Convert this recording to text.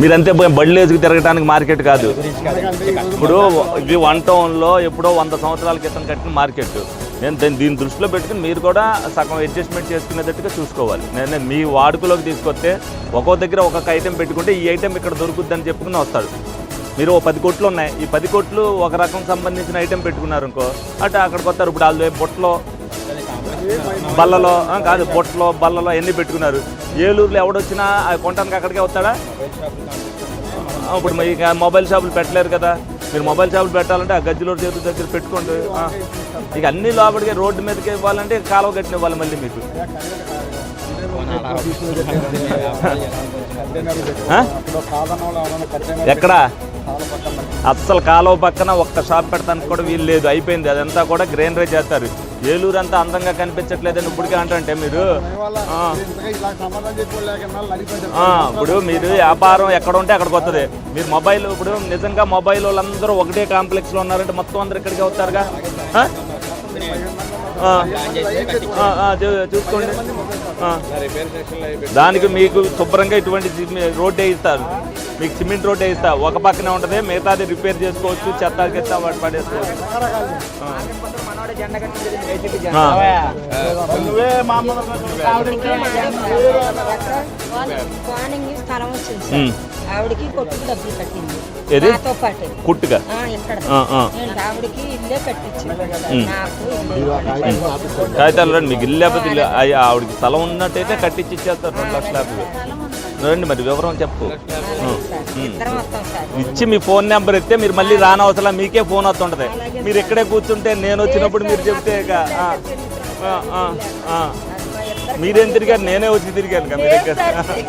మీరంతే పోయి బళ్ళు వేసుకు తిరగడానికి మార్కెట్ కాదు. ఇప్పుడు ఇది వన్ టౌన్లో ఎప్పుడో వంద సంవత్సరాల క్రితం కట్టిన మార్కెట్. నేను దీన్ని దీన్ని దృష్టిలో పెట్టుకుని మీరు కూడా సగం అడ్జస్ట్మెంట్ చేసుకునేటట్టుగా చూసుకోవాలి. నేను మీ వాడుకలోకి తీసుకొస్తే ఒక్కో దగ్గర ఒక్కొక్క ఐటెం పెట్టుకుంటే ఈ ఐటెం ఇక్కడ దొరుకుద్దని చెప్పుకుని వస్తాడు. మీరు ఓ పది కోట్లు ఉన్నాయి. ఈ పది కోట్లు ఒక రకం సంబంధించిన ఐటెం పెట్టుకున్నారు అనుకో అటు అక్కడికి వస్తారు. ఇప్పుడు వాళ్ళు బొట్టలో బల్లలో కాదు బొట్లో బల్లలో ఎన్ని పెట్టుకున్నారు? ఏలూరులో ఎవడొచ్చినా ఆ కొంటానికి అక్కడికే వస్తాడా? ఇప్పుడు ఇక మొబైల్ షాపులు పెట్టలేరు కదా. మీరు మొబైల్ షాపులు పెట్టాలంటే ఆ గజ్జిలో చేతుల దగ్గర పెట్టుకోండి. ఇక అన్ని లోపలికి రోడ్డు మీదకి ఇవ్వాలంటే కాలువ కట్టిన ఇవ్వాలి మళ్ళీ మీకు. ఎక్కడ? అస్సలు కాలువ పక్కన ఒక్క షాప్ పెడతానికి కూడా వీలు లేదు. అయిపోయింది. అదంతా కూడా గ్రైండరే చేస్తారు. ఏలూరు అంతా అందంగా కనిపించట్లేదని ఇప్పటికే అంటే మీరు. ఆ. ఆ, ఇప్పుడు మీరు వ్యాపారం ఎక్కడ ఉంటే అక్కడికి వస్తుంది మీరు మొబైల్ ఇప్పుడు నిజంగా మొబైల్ వాళ్ళందరూ ఒకటే కాంప్లెక్స్లో ఉన్నారంటే మొత్తం అందరు ఇక్కడికి వస్తారుగా? చూసుకోండి. ఆ. దానికి మీకు శుభ్రంగా ఇటువంటి రోడ్డు వేయిస్తారు మీకు సిమెంట్ రోడ్డు వేయిస్తా ఒక పక్కనే ఉంటుంది. మిగతాది రిపేర్ చేసుకోవచ్చు. చెత్త చెత్త వాటి పడేసుకోవచ్చు. ఆవిడకి కొట్టుకు డబ్బులు కట్టింది. ఏది? నాతో పాటు. కుట్టుగా ఆ, ఇక్కడ ఆవిడకి ఇల్లే కట్టించింది. కాగితాలు రండి. మీకు ఇల్లు లేకపోతే ఆవిడకి స్థలం ఉన్నట్టయితే కట్టించి ఇచ్చేస్తారు. రెండు లక్షల యాభై రండి మరి వివరం చెప్పు. ఇచ్చి మీ ఫోన్ నెంబర్ ఇస్తే మీరు మళ్ళీ రానవసరం మీకే ఫోన్ వస్తుంటది. మీరు ఇక్కడే కూర్చుంటే నేను వచ్చినప్పుడు మీరు చెప్తే ఇక మీరేం తిరిగారు? నేనే వచ్చి తిరిగాను కదా మీ దగ్గర. సార్